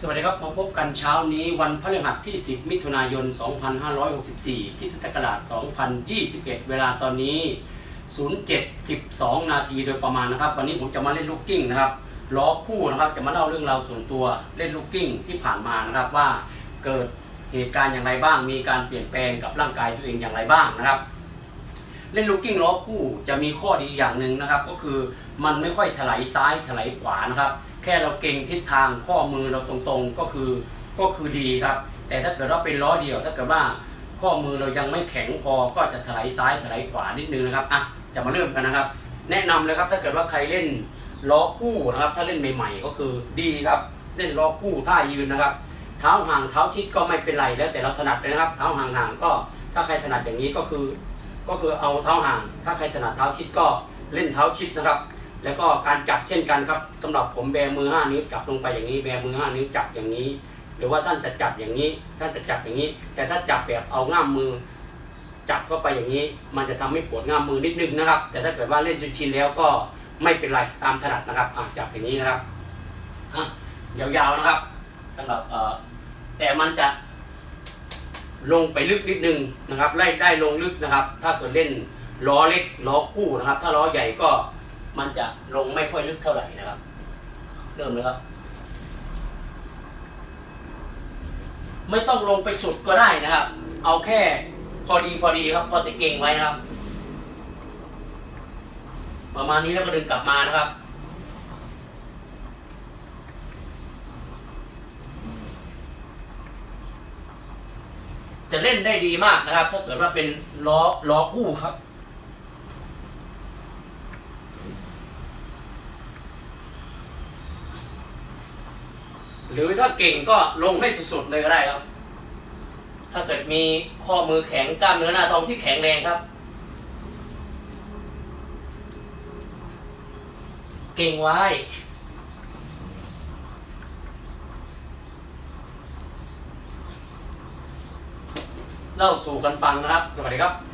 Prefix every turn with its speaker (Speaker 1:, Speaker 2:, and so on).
Speaker 1: สวัสดีครับ มาพบกันเช้านี้วันพฤหัสที่ 10 มิถุนายน 2564คริสตศักราช2021 เวลาตอนนี้ 07.12 นาทีโดยประมาณนะครับ วันนี้ผมจะมาเล่นลูกกิ้งนะครับล้อคู่นะครับ จะมาเล่าเรื่องราวส่วนตัวเล่นลูกกิ้งที่ผ่านมานะครับ ว่าเกิดเหตุการณ์อย่างไรบ้าง มีการเปลี่ยนแปลงกับร่างกายตัวเองอย่างไรบ้างนะครับ เล่นลูกกิ้งล้อคู่จะมีข้อดีอย่างหนึ่งนะครับ ก็คือมันไม่ค่อยถลายซ้ายถลายขวานะครับ แค่เราเก่งทิศทางข้อมือเราตรงๆก็คือก็คือดีครับ แต่ถ้าเกิดว่าเป็นล้อเดียว ถ้าเกิดว่าข้อมือเรายังไม่แข็งพอก็จะถลายซ้ายถลายขวานิดนึงนะครับอะจะมาเริ่มกันนะครับ แนะนำเลยครับถ้าเกิดว่าใครเล่นล้อคู่นะครับ ถ้าเล่นใหม่ ๆ ก็คือดีครับ เล่นล้อคู่ท่ายืนนะครับ เท้าห่างเท้าชิดก็ไม่เป็นไรแล้วแต่เราถนัดเลยนะครับ เท้าห่างๆก็ถ้าใครถนัดอย่างนี้ก็คือ ก็คือเอาเท้าห่าง ถ้าใครถนัดเท้าชิดก็เล่นเท้าชิดนะครับ แล้วก็การจับเช่นกันครับสำหรับผมแบมือ 5 นิ้วจับลงไปอย่างนี้ แบมือ 5 นิ้วจับอย่างนี้ หรือว่าท่านจะจับอย่างนี้ ท่านจะจับอย่างนี้ แต่ถ้าจับแบบเอาง่ามมือ จับเข้าไปอย่างนี้ มันจะทำให้ปวดง่ามมือนิดนึงนะครับ แต่ถ้าเกิดว่าเล่นจนชินแล้วก็ไม่เป็นไรตามถนัดนะครับจับอย่างนี้นะครับยาวๆนะครับสำหรับแต่มันจะ ลงไปลึกนิดนึงนะครับไล่ได้ลงลึกนะครับ ถ้าเกิดเล่นล้อเล็กล้อคู่นะครับ ถ้าล้อใหญ่ก็มันจะลงไม่ค่อยลึกเท่าไหร่นะครับ เริ่มเลยครับ ไม่ต้องลงไปสุดก็ได้นะครับ เอาแค่พอดีพอดีครับ พอจะเก่งไว้นะครับ ประมาณนี้แล้วก็ดึงกลับมานะครับ จะเล่นได้ดีมากนะครับ ถ้าเกิดว่าเป็นล้อล้อคู่ครับหรือถ้าเก่งก็ลงให้สุดๆเลยก็ได้ครับ ถ้าเกิดมีข้อมือแข็งกล้ามเนื้อหน้าท้องที่แข็งแรงครับ เก่งไว้ เล่าสู่กันฟังนะครับ สวัสดีครับ